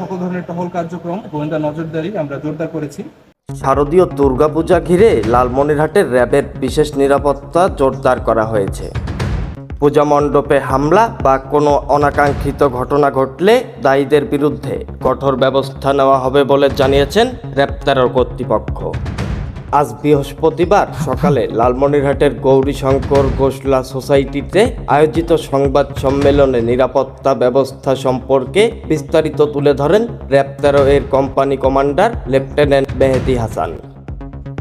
সকল ধরনের টহল কার্যক্রম গোয়েন্দা নজরদারি আমরা জোরদার করেছি। শারদীয় দুর্গাপূজা ঘিরে লালমনিরহাটের র্যাবের বিশেষ নিরাপত্তা জোরদার করা হয়েছে। পূজা মণ্ডপে হামলা বা কোনো অনাকাঙ্ক্ষিত ঘটনা ঘটলে দায়ীদের বিরুদ্ধে কঠোর ব্যবস্থা নেওয়া হবে বলে জানিয়েছেন গ্রেপ্তার তেরোর কর্তৃপক্ষ। আজ বৃহস্পতিবার সকালে লালমনিরহাটের গৌরীশঙ্কর গোসলা সোসাইটিতে আয়োজিত সংবাদ সম্মেলনে নিরাপত্তা ব্যবস্থা সম্পর্কে বিস্তারিত তুলে ধরেন র্যাব এর company commander lieutenant Mehedi Hasan.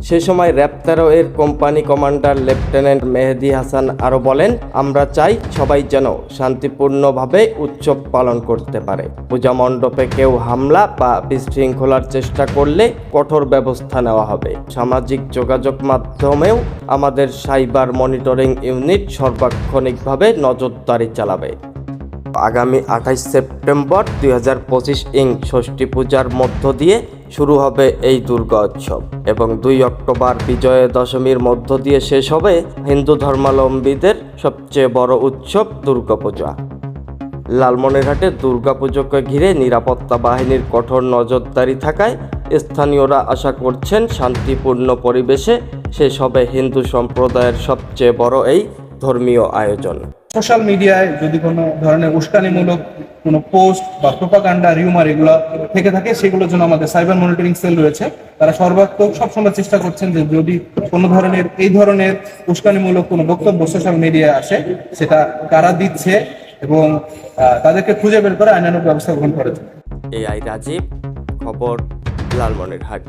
সে সময় র্যাব তেরো এর company commander lieutenant Mehedi Hasan আরও বলেন, আমরা চাই সবাই যেন শান্তিপূর্ণভাবে উৎসব পালন করতে পারে। পূজা মণ্ডপে কেউ হামলা বা বিশৃঙ্খলার চেষ্টা করলে কঠোর ব্যবস্থা নেওয়া হবে। সামাজিক যোগাযোগ মাধ্যমেও আমাদের সাইবার মনিটরিং ইউনিট সর্বাক্ষণিকভাবে নজরদারি চালাবে। আগামী আঠাইশ সেপ্টেম্বর দুই হাজার পঁচিশ ইং ষষ্ঠী পূজার মধ্য দিয়ে শুরু হবে এই দুর্গা উৎসব এবং দুই অক্টোবর বিজয়া দশমীর মধ্য দিয়ে শেষ হবে হিন্দু ধর্মাবলম্বীদের সবচেয়ে বড় উৎসব দুর্গাপূজা লালমনিরহাটে দুর্গাপুজোকে ঘিরে নিরাপত্তা বাহিনীর কঠোর নজরদারি থাকায় স্থানীয়রা আশা করছেন শান্তিপূর্ণ পরিবেশে শেষ হবে হিন্দু সম্প্রদায়ের সবচেয়ে বড় এই ধর্মীয় আয়োজন। সোশ্যাল মিডিয়ায় যদি কোনো ধরনের উস্কানিমূলক কোনো পোস্ট বা প্রোপাগান্ডা রিউমার এগুলো থেকে থাকে, সেগুলোর জন্য আমাদের সাইবার মনিটরিং সেল রয়েছে। তারা সর্বাত্মক সবসময় চেষ্টা করছেন যে যদি কোনো ধরনের, এই ধরনের উস্কানিমূলক কোনো বক্তব্য সোশ্যাল মিডিয়ায় আসে, সেটা কারা দিচ্ছে এবং তাদেরকে খুঁজে বের করে আইনানুক ব্যবস্থা গ্রহণ করেছে। এআই রাজীব, খবর, লালমনিরহাট।